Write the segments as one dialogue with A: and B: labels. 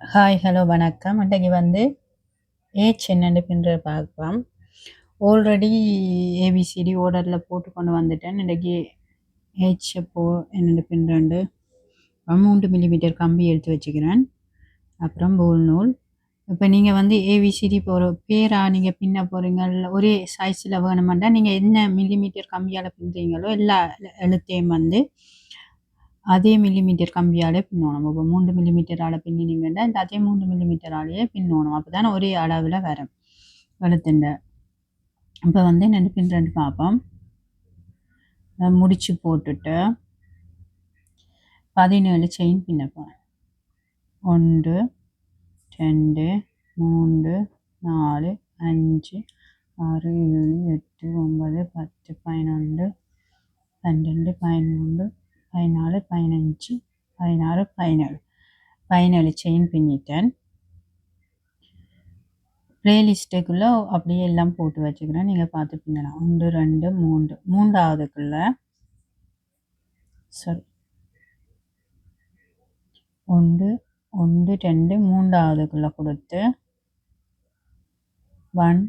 A: Hi, hello, வணக்கம். இன்றைக்கு வந்து ஏஜ் என்னென்னு பின்றத பார்க்கலாம். ஆல்ரெடி ஏபிசிடி ஓர்டரில் போட்டு கொண்டு வந்துட்டேன். இன்றைக்கு ஏஜ் எப்போ என்னென்னு பின்றண்டு 3 மில்லிமீட்டர் கம்பி எடுத்து வச்சுக்கிறேன். அப்புறம் போல் நூல். இப்போ நீங்கள் வந்து ஏபிசிடி போகிற பேரா நீங்கள் பின்ன போகிறீங்க ஒரே சைஸில் வேணுமெண்டா நீங்கள் என்ன மில்லிமீட்டர் கம்பியால் பின்னுறீங்களோ எல்லா எழுத்தையும் வந்து அதே மில்லிமீட்டர் கம்பியாலே பின்னோணும். இப்போ மூன்று மில்லிமீட்டரால் பின்னினீங்கன்னா இந்த அதே மூன்று மில்லிமீட்டராலேயே பின்னோணும். அப்போ தானே ஒரே அளவில் வரும். எழுத்துண்ட இப்போ வந்து என்ன பின் பார்ப்போம். முடிச்சு போட்டுட்டு பதினேழு செயின் பின்னப்போம். ஒன்று ரெண்டு மூன்று நாலு அஞ்சு ஆறு ஏழு எட்டு ஒன்பது பத்து பதினொன்று பன்னெண்டு பதிமூன்று பதினாலு பதினஞ்சு பதினாறு பதினேழு. பதினேழு செயின் பின்னிட்டேன். ப்ளேலிஸ்ட்டுக்குள்ளே அப்படியே எல்லாம் போட்டு வச்சுக்கிறேன். நீங்கள் பார்த்து பின்னலாம். ஒன்று ரெண்டு மூன்று. மூன்றாவதுக்குள்ளே. சாரி ஒன்று ஒன்று ரெண்டு மூன்றாவதுக்குள்ளே கொடுத்து ஒன்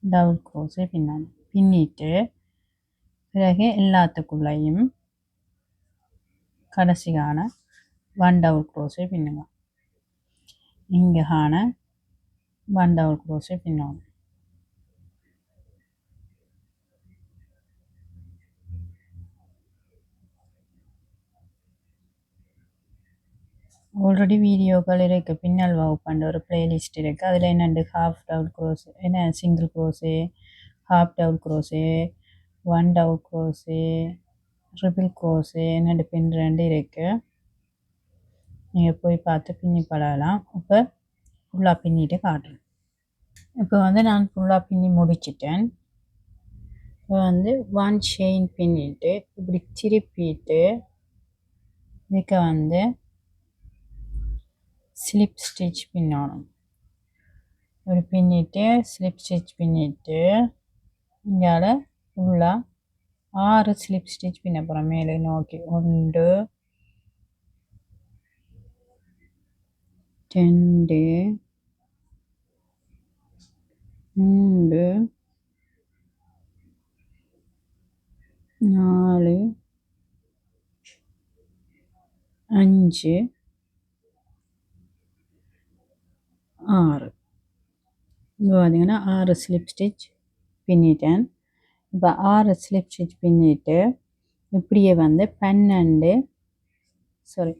A: டபுள் க்ரோஸை பின்னணும் பின்னிட்டு பிறகு எல்லாத்துக்குள்ளேயும் கடைசியான ஒன் டபுள் க்ரோஸை பின்னுங்க. இங்கே காண ஒன் டபுள் க்ரோஸை பின்னணும் ஆல்ரெடி வீடியோக்கள் இருக்குது பின்னல் வகுப்புன்ற ஒரு பிளேலிஸ்ட் இருக்குது அதில் என்னென்று ஹாஃப் டவுல் க்ரோஸ் என்ன single crochet half double crochet one double crochet triple crochet என்னென்று பின் ரெண்டு இருக்குது நீங்கள் போய் பார்த்து பின்னி பழகலாம் இப்போ ஃபுல்லாக பின்னிட்டு காட்டுறேன். இப்போ வந்து நான் ஃபுல்லாக பின்னி முடிச்சிட்டேன். இப்போ வந்து ஒன் செயின் பின்னிட்டு இப்படி திருப்பிட்டு இதுக்கு வந்து ஸ்லிப் ஸ்டிச் பின்னணும். இப்படி பின்னிட்டு ஸ்லிப் ஸ்டிச் பின்னிட்டு இங்கால ஃபுல்லாக ஆறு ஸ்லிப் ஸ்டிச் பின்ன போகிறோம் மேலே நோக்கி ஒன்று ரெண்டு மூன்று நாலு அஞ்சு ஆறு இப்போ பார்த்தீங்கன்னா ஆறு ஸ்லிப் ஸ்டிச் பின்னிட்டேன் இப்போ ஆறு ஸ்லிப் ஸ்டிச் பின்னிட்டு இப்படியே வந்து பன்னெண்டு சாரி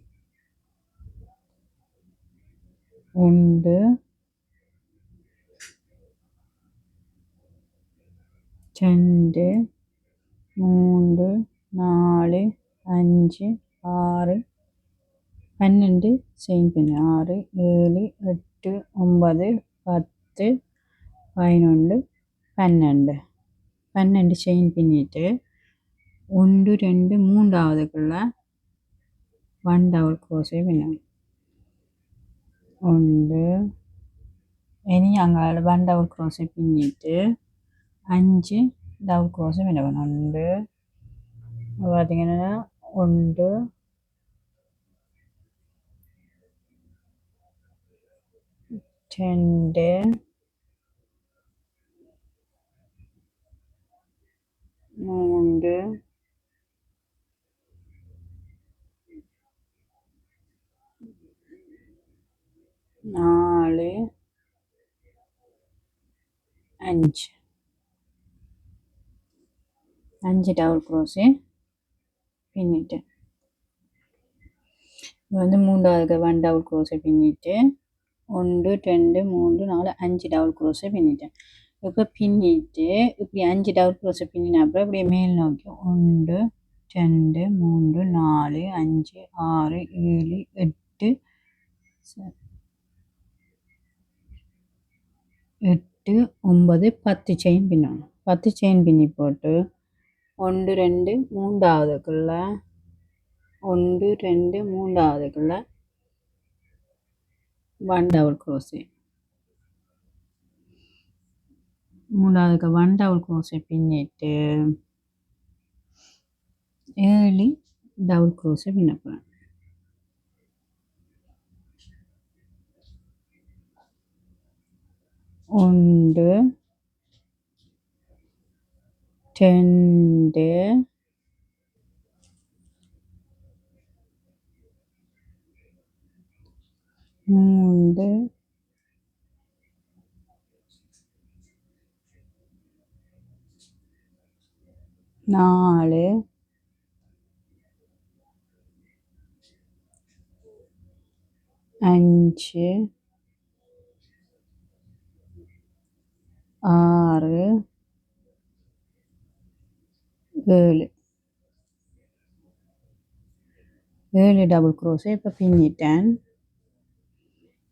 A: ஒன்று ரெண்டு மூன்று நாலு அஞ்சு ஆறு. பன்னெண்டு செயின் பின் ஆறு ஏழு எட்டு ஒன்பது பத்து பதினொன்று பன்னெண்டு. பன்னெண்டு செயின் பின்னிட்டு ஒன்று ரெண்டு மூன்றாவதுக்குள்ள ஒன் டபுள் க்ரோஸே பின்னணும் ஒன்று இனி அங்கே ஒன் டபுள் க்ரோஸை பின்னிட்டு அஞ்சு டபுள் க்ரோஸை பின்னணும் ஒன்று பார்த்தீங்கன்னா ஒன்று ரெண்டு மூன்று நாலு அஞ்சு அஞ்சு டபுள் க்ரோஸு பின்னிட்டு வந்து மூன்றாவது ஒன் டபுள் க்ரோஸை பின்னிட்டு ஒன்று ரெண்டு மூன்று நாலு அஞ்சு டபுள் க்ரோஸை பின்னிட்டேன் இப்போ பின்னிட்டு இப்படி அஞ்சு டபுள் க்ரோஸை பின்னின அப்புறம் இப்படி மேல் நோக்கி. ஒன்று ரெண்டு மூன்று நாலு அஞ்சு ஆறு ஏழு எட்டு எட்டு ஒன்பது பத்து செயின் பின்னணும். பத்து செயின் பின்னி போட்டு ஒன்று ரெண்டு மூன்றாவதுக்குள்ள ஒன்று ரெண்டு மூன்றாவதுக்குள்ள ஒன் டபுள் க்ரோஸே மூணாவதுக்கு ஒன் குரோஷே பின்னிட்டு. ஏழு டபுள் குரோஷே பின்ன போகிறேன் ஒன்று ரெண்டு மூன்று நாலு அஞ்சு ஆறு ஏழு ஏழு டபுள் க்ரோஸை இப்போ பின்னிட்டேன்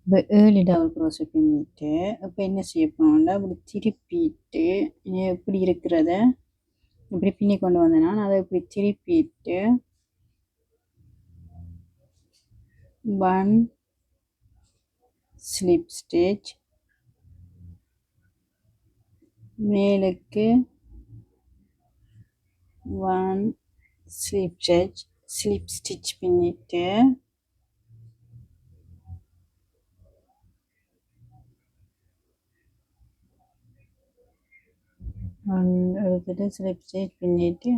A: இப்போ ஏழு டபுள் க்ரோஸை பின்னிட்டு இப்போ என்ன செய்ய போனோம்னா அப்படி திருப்பிட்டு எப்படி இருக்கிறத இப்படி பின்னி கொண்டு வந்தேன்னா அதை இப்படி திருப்பிட்டு ஒன் ஸ்லிப் ஸ்டிச் மேலுக்கு one slip stitch slip stitch பின்னிட்டு எடுத்துட்டு ஸ்லிப் ஸ்டிச் பின்னிட்டு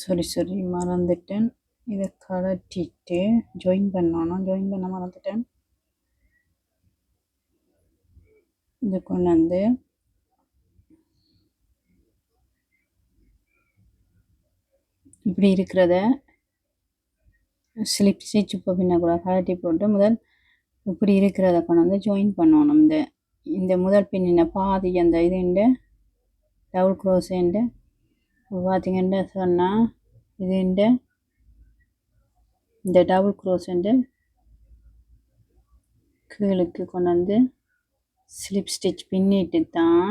A: சாரி சாரி மறந்துட்டேன். இதை கலட்டிட்டு ஜாயின் பண்ணணும். ஜாயின் பண்ண மறந்துட்டேன். இதை கொண்டு வந்து இப்படி இருக்கிறத ஸ்லிப் ஸ்டிச் இப்போ பின்னக்கூடாது கழட்டி போட்டு முதல் இப்படி இருக்கிறத கொண்டு வந்து ஜாயின் பண்ணணும். இந்த இந்த முதல் பின்னின பாதி அந்த இதுண்டு டபுள் க்ரோஸுண்டு பார்த்தீங்கன்னா சொன்னால் இதுண்டு இந்த டபுள் க்ரோஸுண்டு கீழுக்கு கொண்டு வந்து ஸ்லிப் ஸ்டிச் பின்னிட்டு தான்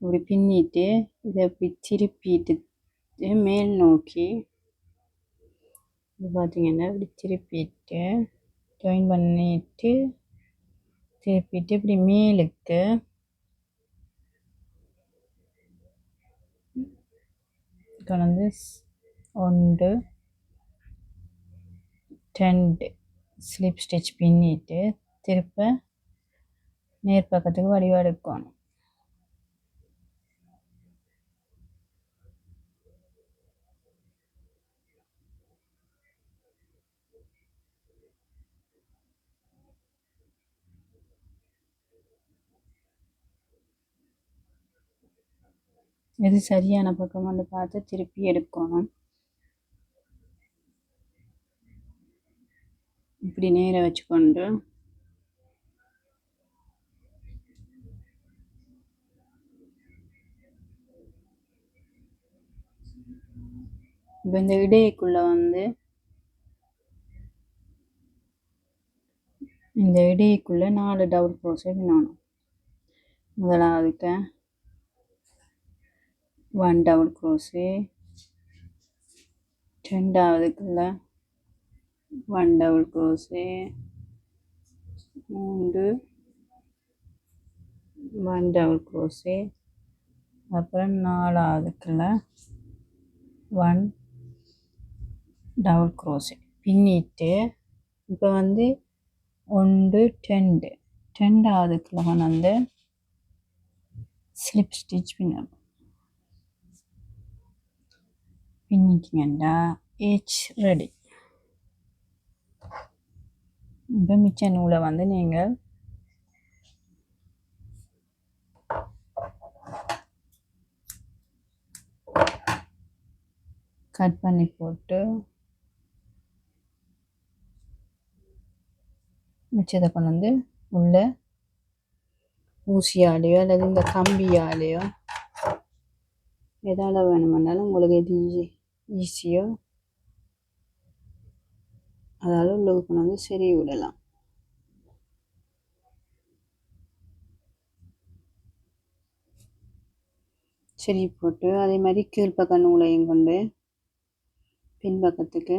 A: இப்படி பின்னிட்டு இதை இப்படி திருப்பிட்டு மேல் நோக்கி பார்த்தீங்கன்னா இப்படி திருப்பிட்டு ஜாயின் பண்ணிட்டு திருப்பிட்டு இப்படி மேலுக்கு. கலந்து ஒன்று ரெண்டு. ஸ்லிப் ஸ்டிச் பின்னிட்டு திருப்ப நேர் பக்கத்துக்கு எடுக்கணும் எது சரியான பக்கம் வந்து பார்த்து திருப்பி எடுக்கணும். இப்படி நேர வச்சுக்கொண்டு. இப்போ இந்த இடைக்குள்ள வந்து இந்த இடைக்குள்ள நாலு டபுள் க்ரோஸே பின்னணும் முதலாவதுக்கு ஒன் டபுள் க்ரோஸு ரெண்டாவதுக்குள்ள ஒன் டபுள் க்ரோஸு மூன்று ஒன் டபுள் க்ரோஸு அப்புறம் நாலாவதுக்குள்ள ஒன் டபுள் க்ரோஸு பின்னிட்டு இப்போ வந்து ஒன்று ரெண்டு. ரெண்டாவதுக்குள்ள வந்து ஸ்லிப் ஸ்டிச் பின்னணும் பின்னிட்டிங்கன்னா ஏச் ரெடி இப்போ மிச்ச நூலை வந்து நீங்கள் கட் பண்ணி போட்டு மிச்சத்தை கொண்டு வந்து உள்ள ஊசியாலேயோ அல்லது இந்த கம்பியாலேயோ எதால வேணுமென்னாலும் உங்களுக்கு எது ஈஸியாக ஈஸியோ அதாவது கொண்டு வந்து சரி விடலாம். சரி போட்டு அதே மாதிரி கீழ்ப்பக்க நூலையும் கொண்டு பின்பக்கத்துக்கு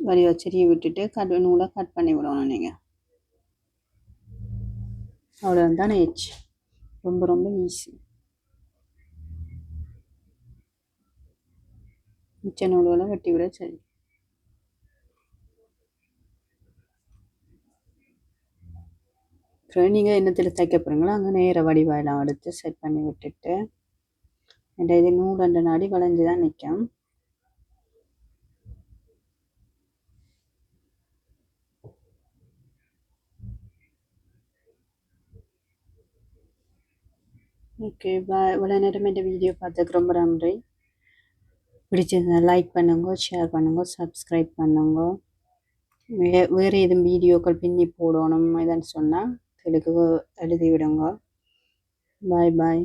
A: வரி வச்சரியை விட்டுட்டு கட் நூலை கட் பண்ணி விடணும் நீங்கள் அவ்வளோதான் ஹெச் ரொம்ப ரொம்ப ஈஸி மிச்ச நூல்களை வெட்டி விட சரி. அப்புறம் நீங்கள் என்னத்தில் தைக்க போகிறீங்களோ அங்கே நேர வடிவாயெல்லாம் எடுத்து செட் பண்ணி விட்டுட்டு இந்த இது நூல் ரெண்டு நாடி வளைஞ்சு தான் நிற்கும் ஓகே பாய் இவ்வளோ நேரம் இந்த வீடியோ பார்த்ததுக்கு ரொம்ப நன்றி. பிடிச்சிருந்தா லைக் பண்ணுங்க ஷேர் பண்ணுங்க சப்ஸ்கிரைப் பண்ணுங்க. வே வேறு எதுவும் வீடியோக்கள் பின்னி போடணும் இதுன்னு சொன்னால் தெலுங்கு எழுதி விடுங்க பாய் பாய்